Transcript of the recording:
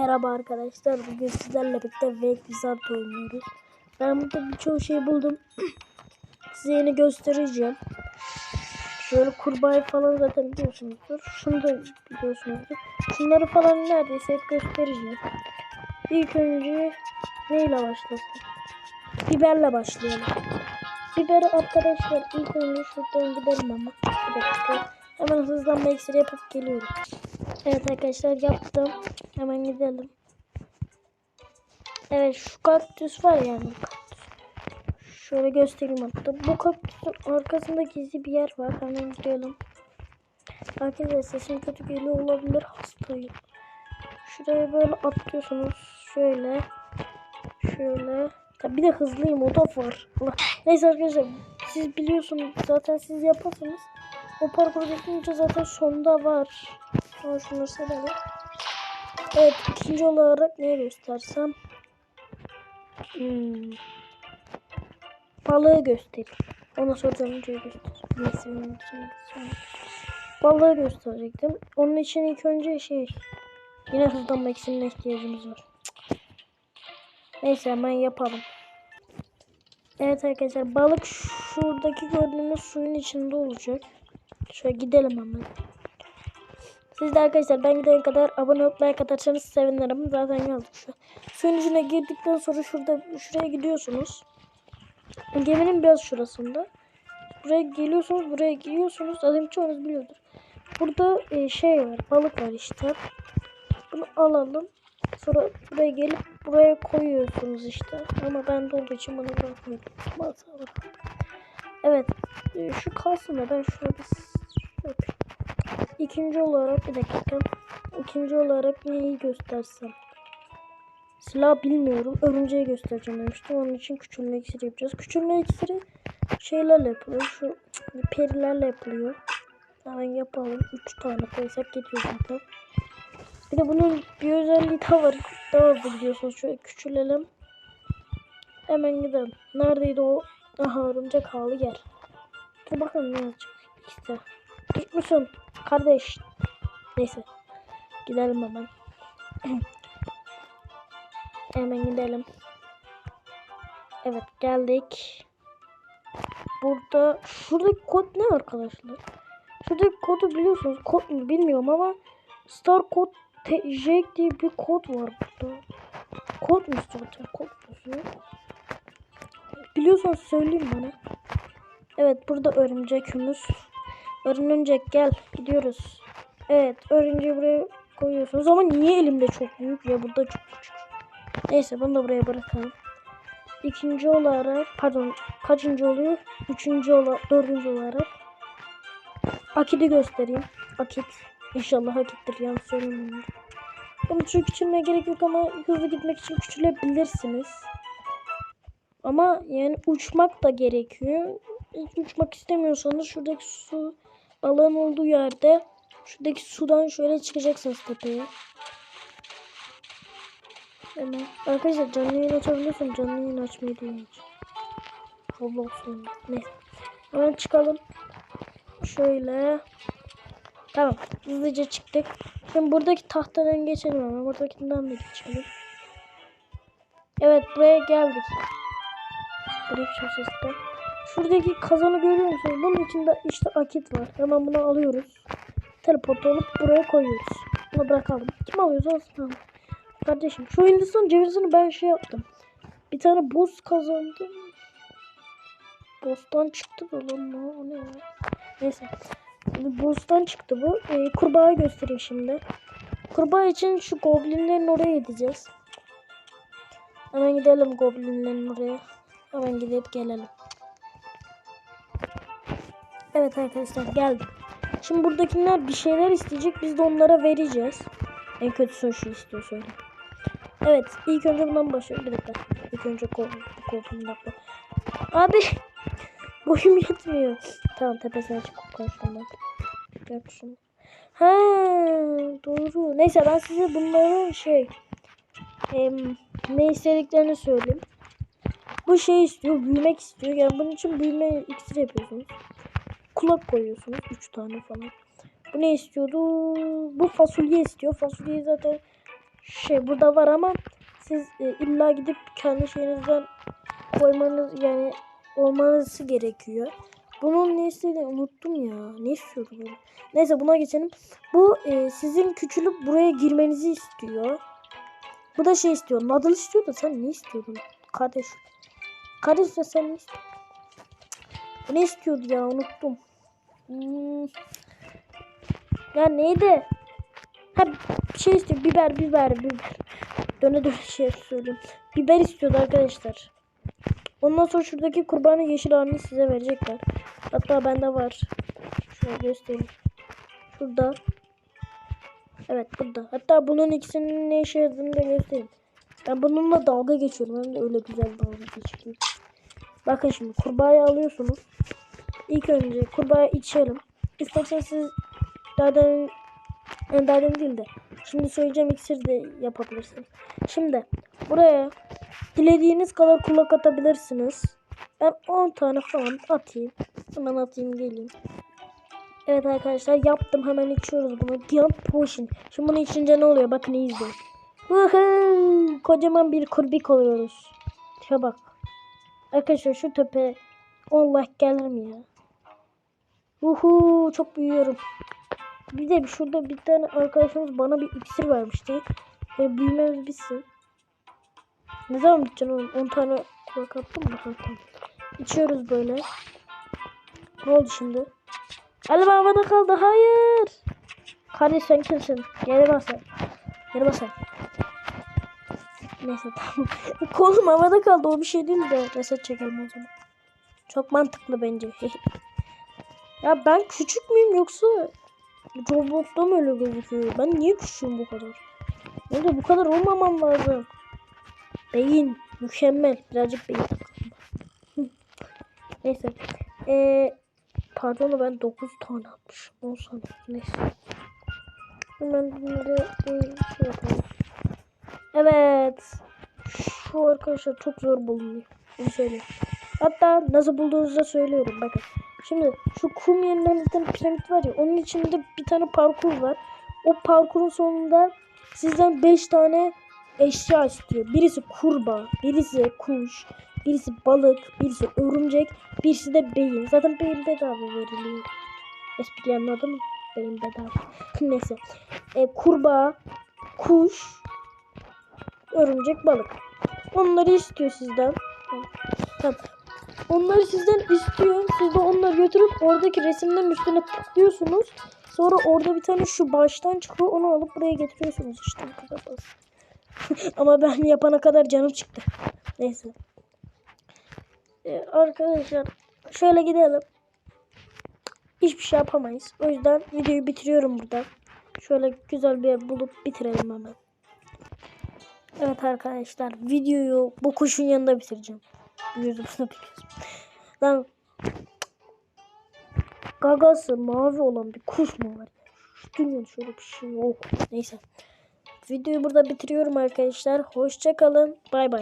Merhaba arkadaşlar. Bugün sizlerle birlikte Wake Wizard oynuyoruz. Ben burada birçok şey buldum. Size yeni göstereceğim. Şöyle kurbağayı falan zaten biliyorsunuzdur. Şunu da biliyorsunuzdur. Şunları falan neredeyse hep göstereceğim. İlk önce neyle başlasın? Biberle başlayalım. Biberi arkadaşlar ilk önce şuradan gidelim ama. Bir dakika. Hemen hızlanma iksiri yapıp geliyorum. Evet arkadaşlar yaptım. Hemen gidelim. Evet şu kaktüs var yani. bu. Şöyle göstereyim hatta. Bu kaktüsün arkasında gizli bir yer var. Hemen girelim. Arkadaşlar sesim kötü geliyor olabilir. Hastayım. Şuraya böyle atlıyorsunuz. Şöyle. Şöyle. Tabi bir de hızlıyım o da var. Allah. Neyse arkadaşlar siz biliyorsunuz zaten siz yaparsınız. O parkur bitince zaten sonunda var. Ama şunları sevelim. Evet ikinci olarak ne göstersem. Hmm. Balığı göstereyim. Ona sonra önce göster. Neyse onun için sonra. Balığı gösterecektim. Onun için ilk önce şey. Yine hızlanma eksenine ihtiyacımız var. Neyse hemen yapalım. Evet arkadaşlar balık şuradaki gördüğünüz suyun içinde olacak. Şöyle gidelim hemen. Siz de arkadaşlar ben gidene kadar abone olup like atarsanız sevinirim. Zaten yazdık şu. Suyun içine girdikten sonra şurada şuraya gidiyorsunuz. Geminin biraz şurasında. Buraya geliyorsunuz, buraya giriyorsunuz. Zaten çoğunuz biliyordur. Burada e, şey var, balık var işte. Bunu alalım. Sonra buraya gelip buraya koyuyorsunuz işte. Ama ben de olduğu için bunu bırakmıyorum. Evet. e, Şu kalsın da ben şunu bir yapayım. İkinci olarak bir dakika. İkinci olarak neyi göstersem? Silah bilmiyorum. Örümceği göstereceğim demiştim. Onun için küçülme iksiri yapacağız. Küçülme iksiri şeylerle yapılıyor. Şu perilerle yapılıyor. Hemen yapalım. 3 tane koysak gidiyor zaten. Bir de bunun bir özelliği daha var. Daha hızlı gidiyorsunuz. Şöyle küçülelim. Hemen gidelim. Neredeydi o? Aha örümcek halı yer. Dur bakalım ne yazacak. İşte. Müsün? Kardeş. Neyse. Gidelim hemen. hemen gidelim. Evet geldik. Burada şuradaki kod ne arkadaşlar? Şuradaki kodu biliyorsunuz. Kod mu bilmiyorum ama Star kod Jack diye bir kod var burada. Kod mu zaten kod yazıyor. Biliyorsanız söyleyin bana. Evet burada örümcekimiz. Örümcek gel gidiyoruz. Evet örümceği buraya koyuyorsunuz ama niye elimde çok büyük ya burada çok küçük. Neyse bunu da buraya bırakalım. İkinci olarak pardon kaçıncı oluyor? Üçüncü olarak dördüncü olarak Akit'i göstereyim. Akit. İnşallah akittir yanlış söylemiyorum. Bunu çok küçülmeye gerek yok ama hızlı gitmek için küçülebilirsiniz. Ama yani uçmak da gerekiyor. Hiç uçmak istemiyorsanız şuradaki su balığın olduğu yerde şuradaki sudan şöyle çıkacaksınız tepeye. Hemen. Arkadaşlar canlı yayın açabiliyorsam canlı yayın açmayı deneyeceğim. Roblox. Neyse. Hemen çıkalım. Şöyle. Tamam. Hızlıca çıktık. Şimdi buradaki tahtadan geçelim ama buradakinden de geçelim. Evet buraya geldik. Grip sesle. Şuradaki kazanı görüyor musunuz? Bunun içinde işte akit var. Hemen bunu alıyoruz. Teleport olup buraya koyuyoruz. Bunu bırakalım. Kim alıyorsa alsın. Kardeşim şu Hindistan cevizini ben şey yaptım. Bir tane boss kazandım. Boss'tan çıktı bu lan ne ya? Neyse. Şimdi boss'tan çıktı bu. Ee, kurbağa göstereyim şimdi. Kurbağa için şu goblinlerin oraya gideceğiz. Hemen gidelim goblinlerin oraya. Hemen gidip gelelim. Evet arkadaşlar geldim. Şimdi buradakiler bir şeyler isteyecek. Biz de onlara vereceğiz. En kötüsü şu istiyor söyle. Evet ilk önce bundan başlayalım. Bir dakika. İlk önce kol, bak. Abi boyum yetmiyor. Tamam tepesine çıkıp konuşalım. Yap şunu. Ha doğru. Neyse ben size bunların şey em, ne istediklerini söyleyeyim. Bu şey istiyor, büyümek istiyor. Yani bunun için büyüme iksir yapıyorsunuz. Kulak koyuyorsunuz. 3 tane falan. Bu ne istiyordu? Bu fasulye istiyor. Fasulyeyi zaten şey burada var ama siz e, illa gidip kendi şeyinizden koymanız yani olmanız gerekiyor. Bunun ne istediğini unuttum ya. Ne istiyordu bu? Neyse buna geçelim. Bu e, sizin küçülüp buraya girmenizi istiyor. Bu da şey istiyor. Nadal istiyor da sen ne istiyordun? Kardeş. Kardeş de sen ne istiyordun? Ne istiyordu ya unuttum. Hmm. Ya neydi? Ha şey istiyor. Biber biber biber. Döne döne şey söylüyorum. Biber istiyordu arkadaşlar. Ondan sonra şuradaki kurbanın yeşil halini size verecekler. Hatta bende var. Şöyle göstereyim. Şurada. Evet burada. Hatta bunun ikisinin ne işe yaradığını da göstereyim. Ben bununla dalga geçiyorum. Hem de öyle güzel dalga geçiyorum. Bakın şimdi kurbağayı alıyorsunuz. İlk önce kurbağa içelim. İsterseniz siz daha demin, yani değil de şimdi söyleyeceğim iksir de yapabilirsiniz. Şimdi buraya dilediğiniz kadar kulak atabilirsiniz. Ben 10 tane falan atayım. Hemen atayım geleyim. Evet arkadaşlar yaptım hemen içiyoruz bunu. Giant Potion. Şimdi bunu içince ne oluyor? Bakın iyi izleyin. Woohoo! Kocaman bir kurbik oluyoruz. Şuna bak. Arkadaşlar şu tepe 10 like gelir mi ya? Uhu çok büyüyorum. Bir de şurada bir tane arkadaşımız bana bir iksir vermişti. Ve büyümemiz bitsin. Ne zaman biteceksin oğlum? 10 tane kulak attım mı? Tamam. İçiyoruz böyle. Ne oldu şimdi? Galiba havada kaldı. Hayır. Kardeş sen kimsin? Geri basar. Geri basar. Neyse tamam. Kolum havada kaldı. O bir şey değil de. Reset çekelim o zaman. Çok mantıklı bence. ya ben küçük müyüm yoksa Roblox'ta mı öyle gözüküyor? Ben niye küçüğüm bu kadar? Neyse bu kadar olmamam lazım. Beyin mükemmel. Birazcık beyin takalım. Neyse. Ee, pardon ben 9 tane atmışım. 10 saniye. Neyse. Hemen bunları şey yapalım. Evet. Şu arkadaşlar çok zor bulunuyor. Bunu söyleyeyim. Hatta nasıl bulduğunuzu da söylüyorum. Bakın. Şimdi şu kum yerinden piramit var ya. Onun içinde bir tane parkur var. O parkurun sonunda sizden 5 tane eşya istiyor. Birisi kurbağa, birisi kuş, birisi balık, birisi örümcek, birisi de beyin. Zaten beyin bedava veriliyor. Espri anladın mı? Beyin bedava. Neyse. E, kurbağa, kuş, örümcek, balık. Onları istiyor sizden. Tamam. Onları sizden istiyor. Siz de onları götürüp oradaki resimlerin üstüne tıklıyorsunuz. Sonra orada bir tane şu baştan çıkıyor. Onu alıp buraya getiriyorsunuz işte. Ama ben yapana kadar canım çıktı. Neyse. Ee, arkadaşlar şöyle gidelim. Hiçbir şey yapamayız. O yüzden videoyu bitiriyorum burada. Şöyle güzel bir yer bulup bitirelim hemen. Evet arkadaşlar videoyu bu kuşun yanında bitireceğim. Yüzümüzü biliyorsun. Lan gagası mavi olan bir kuş mu var? Dünyada şöyle bir şey yok. Neyse. Videoyu burada bitiriyorum arkadaşlar. Hoşça kalın. Bay bay.